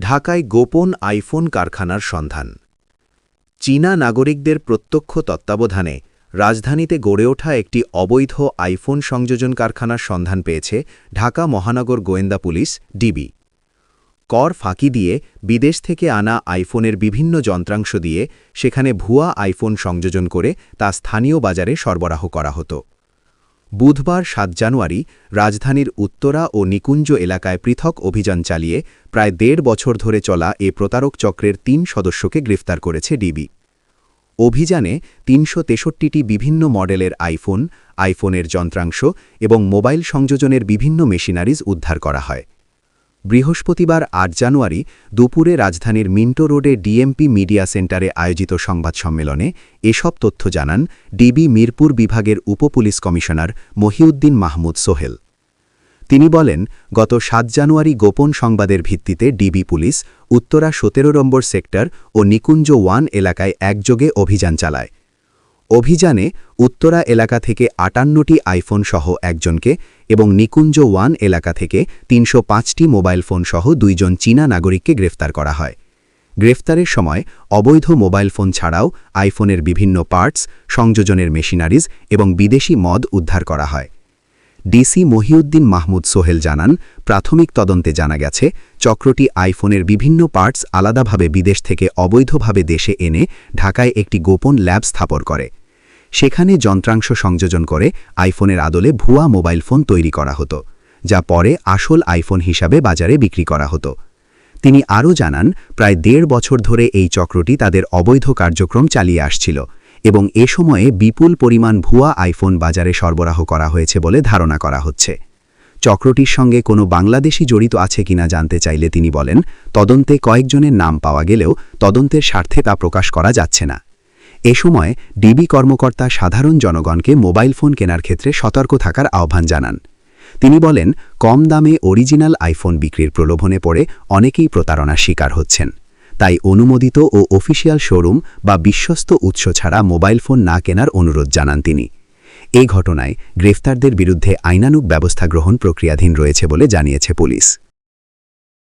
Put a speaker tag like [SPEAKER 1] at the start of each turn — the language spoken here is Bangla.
[SPEAKER 1] ঢাকায় গোপন আইফোন কারখানার সন্ধান। চীনা নাগরিকদের প্রত্যক্ষ তত্ত্বাবধানে রাজধানীতে গড়ে ওঠা একটি অবৈধ আইফোন সংযোজন কারখানার সন্ধান পেয়েছে ঢাকা মহানগর গোয়েন্দা পুলিশ, ডিবি। কর ফাঁকি দিয়ে বিদেশ থেকে আনা আইফোনের বিভিন্ন যন্ত্রাংশ দিয়ে সেখানে ভুয়া আইফোন সংযোজন করে তা স্থানীয় বাজারে সরবরাহ করা হতো। বুধবার সাত জানুয়ারি রাজধানীর উত্তরা ও নিকুঞ্জ এলাকায় পৃথক অভিযান চালিয়ে প্রায় দেড় বছর ধরে চলা এ প্রতারক চক্রের তিন সদস্যকে গ্রেফতার করেছে ডিবি। অভিযানে তিনশো তেষট্টিটি বিভিন্ন মডেলের আইফোন, আইফোনের যন্ত্রাংশ এবং মোবাইল সংযোজনের বিভিন্ন মেশিনারিজ উদ্ধার করা হয়। বৃহস্পতিবার আট জানুয়ারি দুপুরে রাজধানীর মিন্টো রোডে ডিএমপি মিডিয়া সেন্টারে আয়োজিত সংবাদ সম্মেলনে এসব তথ্য জানান ডিবি মিরপুর বিভাগের উপপুলিশ কমিশনার মহিউদ্দিন মাহমুদ সোহেল। তিনি বলেন, গত সাত জানুয়ারি গোপন সংবাদের ভিত্তিতে ডিবি পুলিশ উত্তরা সতেরো নম্বর সেক্টর ও নিকুঞ্জ ওয়ান এলাকায় একযোগে অভিযান চালায়। অভিযানে উত্তরা এলাকা থেকে আটান্নটি আইফোন সহ একজনকে এবং নিকুঞ্জ ওয়ান এলাকা থেকে তিনশো পাঁচটি মোবাইল ফোন সহ দুইজন চীনা নাগরিককে গ্রেফতার করা হয়। গ্রেফতারের সময় অবৈধ মোবাইল ফোন ছাড়াও আইফোনের বিভিন্ন পার্টস, সংযোজনের মেশিনারিজ এবং বিদেশি মদ উদ্ধার করা হয়। ডিসি মহিউদ্দিন মাহমুদ সোহেল জানান, প্রাথমিক তদন্তে জানা গেছে, চক্রটি আইফোনের বিভিন্ন পার্টস আলাদাভাবে বিদেশ থেকে অবৈধভাবে দেশে এনে ঢাকায় একটি গোপন ল্যাব স্থাপন করে। সেখানে যন্ত্রাংশ সংযোজন করে আইফোনের আদলে ভুয়া মোবাইল ফোন তৈরি করা হতো, যা পরে আসল আইফোন হিসাবে বাজারে বিক্রি করা হতো। তিনি আরও জানান, প্রায় দেড় বছর ধরে এই চক্রটি তাদের অবৈধ কার্যক্রম চালিয়ে আসছিল এবং এ সময়ে বিপুল পরিমাণ ভুয়া আইফোন বাজারে সরবরাহ করা হয়েছে বলে ধারণা করা হচ্ছে। চক্রটির সঙ্গে কোনো বাংলাদেশি জড়িত আছে কিনা জানতে চাইলে তিনি বলেন, তদন্তে কয়েকজনের নাম পাওয়া গেলেও তদন্তের স্বার্থে তা প্রকাশ করা যাচ্ছে না। এ সময় ডিবি কর্মকর্তা সাধারণ জনগণকে মোবাইল ফোন কেনার ক্ষেত্রে সতর্ক থাকার আহ্বান জানান। তিনি বলেন, কম দামে অরিজিনাল আইফোন বিক্রির প্রলোভনে পড়ে অনেকেই প্রতারণার শিকার হচ্ছেন। তাই অনুমোদিত ও অফিসিয়াল শোরুম বা বিশ্বস্ত উৎস ছাড়া মোবাইল ফোন না কেনার অনুরোধ জানান তিনি। এই ঘটনায় গ্রেফতারদের বিরুদ্ধে আইনানুগ ব্যবস্থা গ্রহণ প্রক্রিয়াধীন রয়েছে বলে জানিয়েছে পুলিশ।